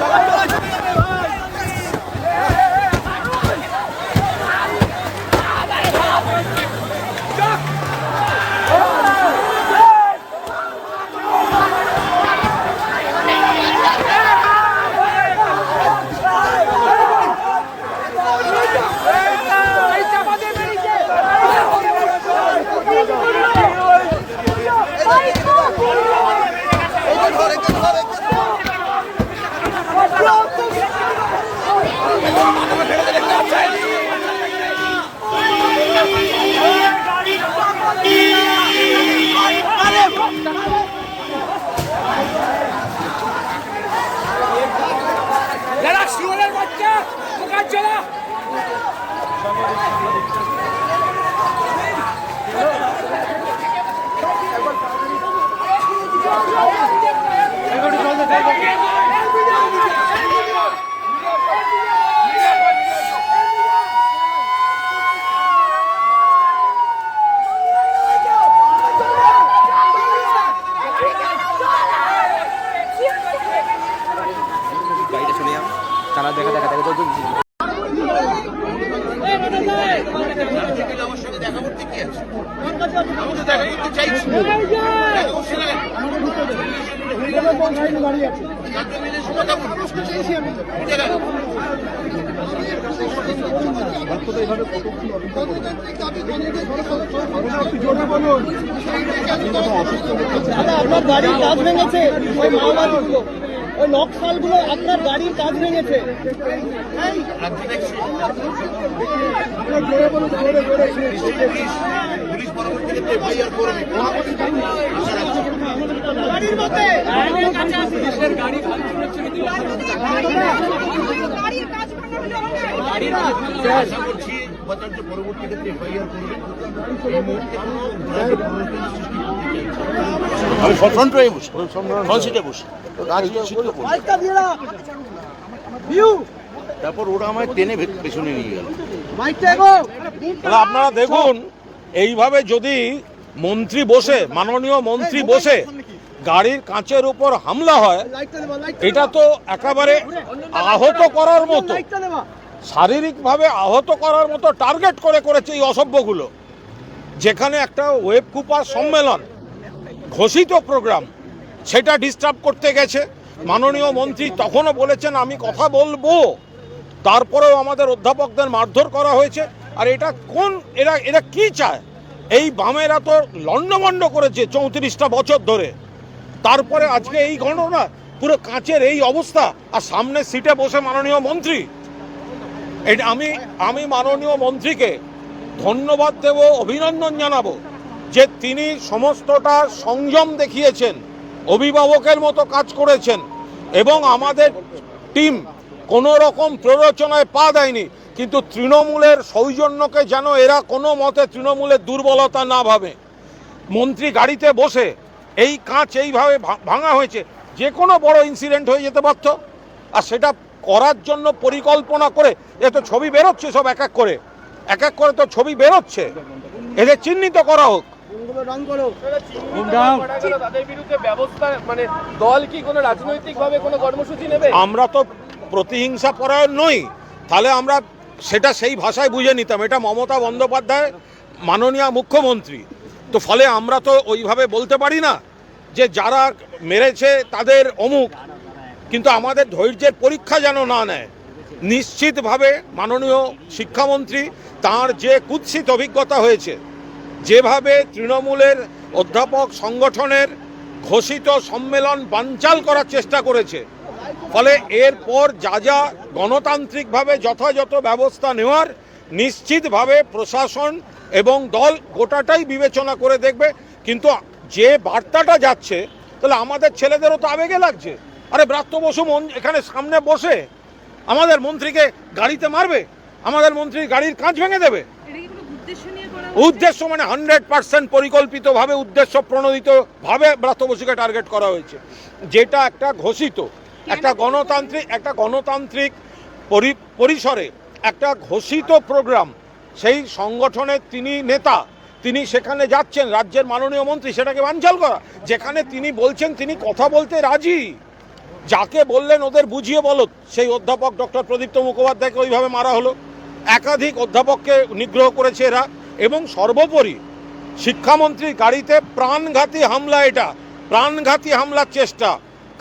যারা দাদা আপনার গাড়ির কাজ ভেঙেছে ওই মাওবাদীগুলো ওই নকশালগুলো আপনার গাড়ির কাজ ভেঙেছে। গাড়ির মধ্যে গাড়ির কাজ ভাঙা হলো আশা করছি বছরটা পরবর্তী ক্ষেত্রে এফআইআর করবে এই মুহূর্তে কোনো সৃষ্টি করতে চাইছি। আমি স্বতন্ত্র হয়ে বসে। বসে। দিয়ে দাও। ভিউ তারপর ওরা আমায় টেনে পেছনে নিয়ে গেল। তাহলে আপনারা দেখুন এইভাবে যদি মন্ত্রী বসে মাননীয় মন্ত্রী বসে গাড়ির কাঁচের উপর হামলা হয় এটা তো একেবারে আহত করার মতো। শারীরিকভাবে আহত করার মতো টার্গেট করে করেছে এই অসভ্যগুলো। যেখানে একটা ওয়েব কুপার সম্মেলন ঘোষিত প্রোগ্রাম সেটা ডিস্টার্ব করতে গেছে। মাননীয় মন্ত্রী তখনও বলেছেন, আমি কথা বলব। তারপরেও আমাদের অধ্যাপকদের মারধর করা হয়েছে। আর এটা কোন, এরা এরা কি চায়? এই বামেরা তো লণ্ডভণ্ড করেছে চৌত্রিশটা বছর ধরে। তারপরে আজকে এই ঘটনা, পুরো কাঁচের এই অবস্থা, আর সামনে সিটে বসে মাননীয় মন্ত্রী এটা আমি আমি মাননীয় মন্ত্রীকে ধন্যবাদ দেব, অভিনন্দন জানাব যে তিনি সমস্তটা সংযম দেখিয়েছেন, অভিভাবকের মতো কাজ করেছেন এবং আমাদের টিম কোনো রকম প্ররোচনায় পা দেয়নি, কিন্তু তৃণমূলের সৌজন্যকে যেন এরা কোনো মতে তৃণমূলের দুর্বলতা না ভাবে। মন্ত্রী গাড়িতে বসে এই কাঁচ এইভাবে ভাঙা হয়েছে, যে কোনো বড় ইনসিডেন্ট হয়ে যেতে পারত, আর সেটা করার জন্য পরিকল্পনা করে এ তো ছবি বেরোচ্ছে সব এক এক করে। এক এক করে তো ছবি বেরোচ্ছে। এদের চিহ্নিত করা হোক। রং করো তাদের বিরুদ্ধে ব্যবস্থা মানে দল কি কোনো রাজনৈতিক ভাবে কোনো কর্মসূচি নেবে? আমরা তো প্রতিহিংসা পরায়ণ নই। তাহলে আমরা সেটা সেই ভাষায় বুঝে নিতাম। এটা মমতা বন্দ্যোপাধ্যায় মাননীয় মুখ্যমন্ত্রী। তো ফলে আমরা তো ওইভাবে বলতে পারি না যে যারা মেরেছে তাদের অমুক। কিন্তু আমাদের ধৈর্যের পরীক্ষা যেন না নেয়, নিশ্চিতভাবে মাননীয় শিক্ষামন্ত্রী তার যে কুৎসিত অভিজ্ঞতা হয়েছে, যেভাবে তৃণমূলের অধ্যাপক সংগঠনের ঘোষিত সম্মেলন বানচাল করার চেষ্টা করেছে, ফলে এরপর যা যা গণতান্ত্রিকভাবে যথাযথ ব্যবস্থা নেওয়ার নিশ্চিতভাবে প্রশাসন এবং দল গোটাটাই বিবেচনা করে দেখবে, কিন্তু যে বার্তাটা যাচ্ছে, তাহলে আমাদের ছেলেদেরও তো আবেগে লাগছে। আরে ব্রাত্য বসু মন এখানে সামনে বসে আমাদের মন্ত্রীকে গাড়িতে মারবে আমাদের মন্ত্রী গাড়ির কাঁচ ভেঙে দেবে। উদ্দেশ্য মানে হান্ড্রেড পার্সেন্ট পরিকল্পিতভাবে উদ্দেশ্য প্রণোদিতভাবে ব্রাত্য বসুকে টার্গেট করা হয়েছে। যেটা একটা ঘোষিত একটা গণতান্ত্রিক একটা গণতান্ত্রিক পরি- পরিসরে একটা ঘোষিত প্রোগ্রাম সেই সংগঠনের তিনি নেতা তিনি সেখানে যাচ্ছেন রাজ্যের মাননীয় মন্ত্রী সেটাকে বানচাল করা। যেখানে তিনি বলছেন তিনি কথা বলতে রাজি। যাকে বললেন ওদের বুঝিয়ে বলো। সেই অধ্যাপক ডক্টর প্রদীপ্ত মুখোপাধ্যায়কে ওইভাবে মারা হলো। একাধিক অধ্যাপককে নিগ্রহ করেছে এরা এবং সর্বোপরি শিক্ষামন্ত্রীর গাড়িতে প্রাণঘাতী হামলা এটা। প্রাণঘাতী হামলার চেষ্টা।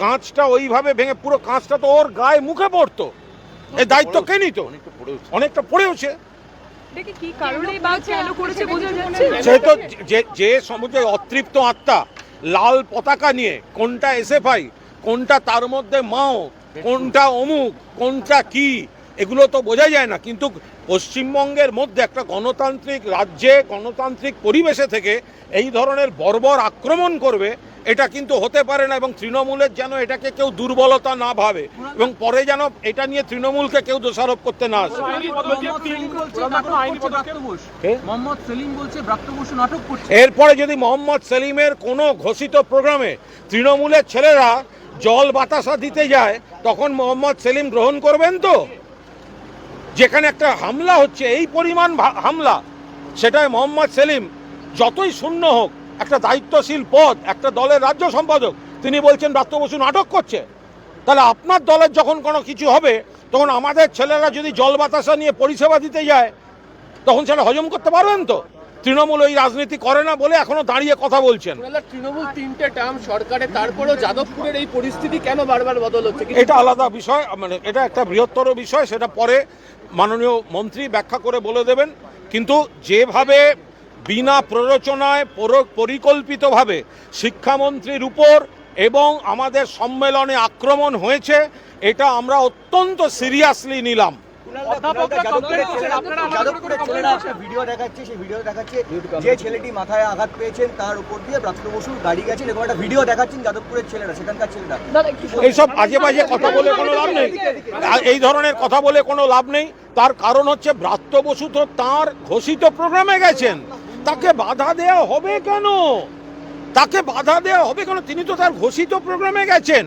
কাঁচটা ওইভাবে ভেঙে পুরো কাঁচটা তো ওর গায়ে মুখে পড়তো। এই দায়িত্ব কে নিত? অনেকটা পড়েওছে। যে সমুদ্রে অতৃপ্ত আত্মা লাল পতাকা নিয়ে কোনটা এসএফআই কোনটা তার মধ্যে মাও কোনটা অমুক কোনটা কি এগুলো তো বোঝা যায় না। কিন্তু পশ্চিমবঙ্গের মধ্যে একটা গণতান্ত্রিক রাজ্যে গণতান্ত্রিক পরিবেশে থেকে এই ধরনের বর্বর আক্রমণ করবে এটা কিন্তু হতে পারে না এবং তৃণমূলের যেন এটাকে কেউ দুর্বলতা না ভাবে এবং পরে যেন এটা নিয়ে তৃণমূলকে কেউ দোষারোপ করতে না আসে। কে? মোহাম্মদ সেলিম বলছে ব্রাত্য বসু নাটক করছে। এরপরে যদি মোহাম্মদ সেলিমের কোনো ঘোষিত প্রোগ্রামে তৃণমূলের ছেলেরা জল বাতাসা দিতে যায়, তখন মোহাম্মদ সেলিম গ্রহণ করবেন তো? যেখানে একটা হামলা হচ্ছে, এই পরিমাণ হামলা সেটাই মোহাম্মদ সেলিম যতই শূন্য হোক, একটা দায়িত্বশীল পদ, একটা দলের রাজ্য সম্পাদক, তিনি বলছেন ব্রাত্য বসু নাটক করছে। তাহলে আপনার দলের যখন কোনো কিছু হবে, তখন আমাদের ছেলেরা যদি জল বাতাসা নিয়ে পরিষেবা দিতে যায়, তখন সেটা হজম করতে পারবেন তো? তৃণমূল ওই রাজনীতি করে না বলে এখনও দাঁড়িয়ে কথা বলছেন। তৃণমূল তিনটে টার্ম সরকারে তারপরেও যাদবপুরের এই পরিস্থিতি কেন বারবার বদল হচ্ছে? এটা আলাদা বিষয় মানে এটা একটা বৃহত্তর বিষয় সেটা পরে মাননীয় মন্ত্রী ব্যাখ্যা করে বলে দেবেন। কিন্তু যেভাবে বিনা প্ররোচনায় পর- পরিকল্পিতভাবে শিক্ষামন্ত্রীর উপর এবং আমাদের সম্মেলনে আক্রমণ হয়েছে এটা আমরা অত্যন্ত সিরিয়াসলি নিলাম। ভিডিও দেখাচ্ছে সেই ভিডিও দেখাচ্ছে যে ছেলেটি মাথায় আঘাত পেয়েছেন তার উপর দিয়ে ব্রাত্য বসুর গাড়ি গেছে এরকম একটা ভিডিও দেখাচ্ছেন যাদবপুরের ছেলেরা সেখানকার ছেলেরা। এইসব আজে বাজে কথা বলে কোনো লাভ নেই। এই ধরনের কথা বলে কোনো লাভ নেই। তার কারণ হচ্ছে ব্রাত্য বসু তো তার ঘোষিত প্রোগ্রামে গেছেন। তাকে বাধা দেওয়া হবে কেন? তাকে বাধা দেওয়া হবে কেন? তিনি তো তার ঘোষিত প্রোগ্রামে গেছেন।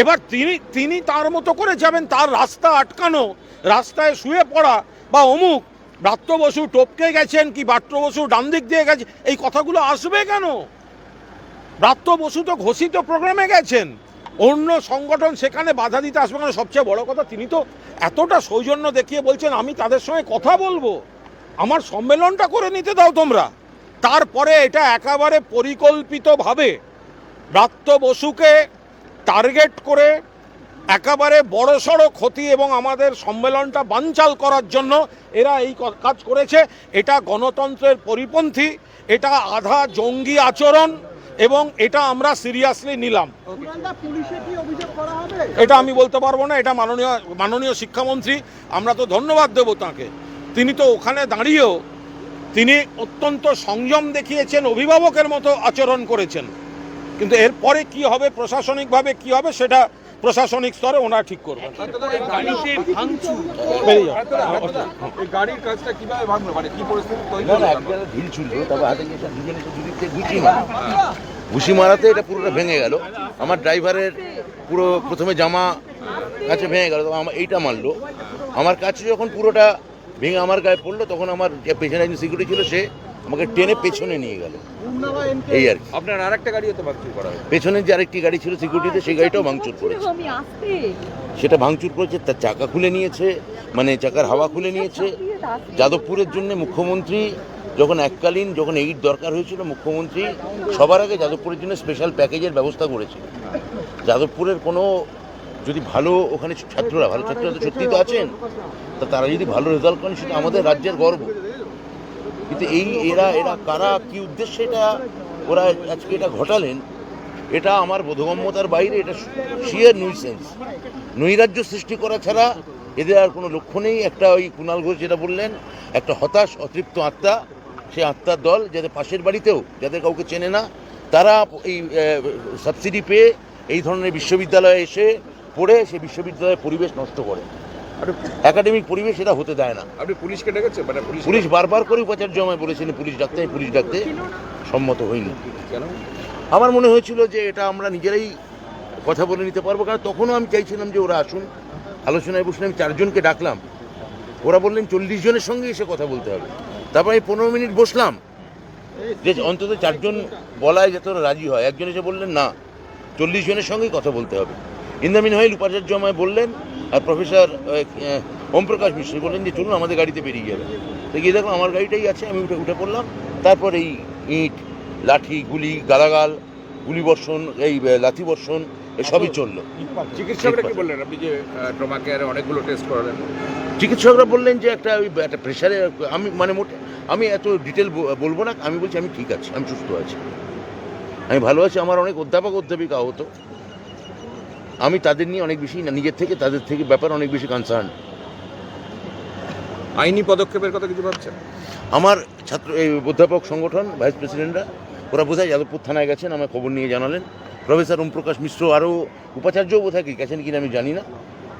এবার তিনি তিনি তার মতো করে যাবেন তার রাস্তা আটকানো। রাস্তায় শুয়ে পড়া বা অমুক ব্রাত্য বসু টপকে গেছেন কি ব্রাত্য বসু ডান দিক দিয়ে গেছে, এই কথাগুলো আসবে কেন? ব্রাত্য বসু তো ঘোষিত প্রোগ্রামে গেছেন। অন্য সংগঠন সেখানে বাধা দিতে আসবে কেন? সবচেয়ে বড় কথা, তিনি তো এতটা সৌজন্য দেখিয়ে বলছেন, আমি তাদের সঙ্গে কথা বলব। আমার সম্মেলনটা করে নিতে দাও তোমরা। তারপরে এটা একেবারে পরিকল্পিতভাবে ব্রাত্য বসুকে টার্গেট করে একেবারে বড়সড় ক্ষতি এবং আমাদের সম্মেলনটা বানচাল করার জন্য এরা এই কাজ করেছে। এটা গণতন্ত্রের পরিপন্থী এটা আধা জঙ্গি আচরণ এবং এটা আমরা সিরিয়াসলি নিলাম। এটা আমি বলতে পারব না এটা মাননীয় মাননীয় শিক্ষামন্ত্রী আমরা তো ধন্যবাদ দেবো তাকে। তিনি তো ওখানে দাঁড়িয়েও তিনি অত্যন্ত সংযম দেখিয়েছেন অভিভাবকের মতো আচরণ করেছেন। কিন্তু এরপরে কি হবে প্রশাসনিকভাবে কি হবে সেটা প্রশাসনিক স্তরে ওনারা ঠিক করবেন। মানে ঘুষি মারা। ঘুষি মারাতে এটা পুরোটা ভেঙে গেল। আমার ড্রাইভারের পুরো প্রথমে জামা কাছে ভেঙে গেল তখন আমার এইটা মারলো। আমার কাছে যখন পুরোটা ভেঙে আমার গায়ে পড়ল তখন আমার যে পেছনে একজন সিকিউরিটি ছিল সে আমাকে টেনে পেছনে নিয়ে গেল। এই আর কি। আপনার আরেকটা গাড়িও তো ভাঙচুর করা হয়েছে। পেছনে যে আরেকটি গাড়ি ছিল সিকিউরিটিতে সেই গাড়িটাও ভাঙচুর করেছে। সেটা ভাঙচুর করেছে তার চাকা খুলে নিয়েছে মানে চাকার হাওয়া খুলে নিয়েছে। যাদবপুরের জন্য মুখ্যমন্ত্রী যখন এককালীন যখন এইট দরকার হয়েছিল মুখ্যমন্ত্রী সবার আগে যাদবপুরের জন্য স্পেশাল প্যাকেজের ব্যবস্থা করেছে। যাদবপুরের কোনো যদি ভালো ওখানে ছাত্ররা ভালো ছাত্ররা তো সত্যিই তো আছেন তা তারা যদি ভালো রেজাল্ট করেন সেটা আমাদের রাজ্যের গর্ব। কিন্তু এই এরা এরা কারা, কি উদ্দেশ্যে এটা ওরা আজকে এটা ঘটালেন, এটা আমার বোধগম্যতার বাইরে, এটা শিয়ার নুইসেন্স নৈরাজ্য সৃষ্টি করা ছাড়া এদের আর কোনো লক্ষ্য নেই। একটা ওই কুণাল ঘোষ যেটা বললেন, একটা হতাশ, অতৃপ্ত আত্মা সেই আত্মার দল, যাদের পাশের বাড়িতেও, যাদের কাউকে চেনে না, তারা এই সাবসিডি পেয়ে এই ধরনের বিশ্ববিদ্যালয়ে এসে পড়ে সেই বিশ্ববিদ্যালয়ের পরিবেশ নষ্ট করে। একাডেমিক পরিবেশ সেটা হতে দেয় না। আপনি পুলিশকে ডেকেছেন? মানে পুলিশ পুলিশ বারবার করে উপাচার্য আমায় বলেছেন পুলিশ ডাকতে আমি পুলিশ ডাকতে। সম্মত হইনি। কেন? আমার মনে হয়েছিল যে এটা আমরা নিজেরাই কথা বলে নিতে পারব কারণ তখনও আমি চাইছিলাম যে ওরা আসুন। আলোচনায় বসলে আমি চারজনকে ডাকলাম। ওরা বললেন চল্লিশ জনের সঙ্গে এসে কথা বলতে হবে। তারপর আমি পনেরো মিনিট বসলাম। যে অন্তত চারজন বলায় যাতে ওরা রাজি হয়। একজন এসে বললেন না চল্লিশ জনের সঙ্গেই কথা বলতে হবে। ইন্দামিন হইল উপাচার্য আমায় বললেন আর প্রফেসর ওমপ্রকাশ মিশ্র বললেন যে চলুন আমাদের গাড়িতে বেরিয়ে যাবে তো গিয়ে দেখো আমার গাড়িটাই আছে আমি উঠে উঠে পড়লাম। তারপর এই ইট লাঠি গুলি গালাগাল গুলি বর্ষণ এই লাথি বর্ষণ এসবই চলল। চিকিৎসকরা কি বললেন? আপনি যে ট্রমা কেয়ারে অনেকগুলো টেস্ট করালেন। চিকিৎসকরা বললেন যে একটা ওই একটা প্রেশারে আমি মানে মোটে আমি এত ডিটেল বলব না। আমি বলছি আমি ঠিক আছি আমি সুস্থ আছি। আমি ভালো আছি। আমার অনেক অধ্যাপক অধ্যাপিকা হতো। আমি তাদের নিয়ে অনেক বেশি না নিজের থেকে তাদের থেকে ব্যাপার অনেক বেশি কনসার্ন আইনি পদক্ষেপের কথা কিছু ভাবছেন? আমার ছাত্র এই অধ্যাপক সংগঠন ভাইস প্রেসিডেন্টরা ওরা বোধহয় যাদবপুর থানায় গেছেন আমার খবর নিয়ে জানালেন। প্রফেসর ওমপ্রকাশ মিশ্র আরও উপাচার্যও বোধহয় কি গেছেন কিনা আমি জানি না।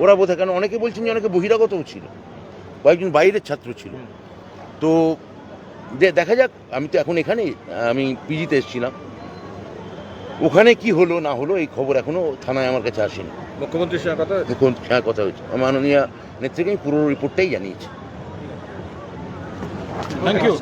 ওরা বোধহয় কেন অনেকে বলছেন যে অনেকে বহিরাগতও ছিল। কয়েকজন বাইরের ছাত্র ছিল। তো দেখা যাক আমি তো এখন এখানেই আমি পিজিতে এসেছিলাম। ওখানে কি হলো না হলো এই খবর এখনও থানায় আমার কাছে আসেনি। মুখ্যমন্ত্রীর সঙ্গে কথা? মুখ্যমন্ত্রীর সঙ্গে কথা হয়েছে। মাননীয় নেত্রীকে আমি পুরো রিপোর্টটাই জানিয়েছি। Thank you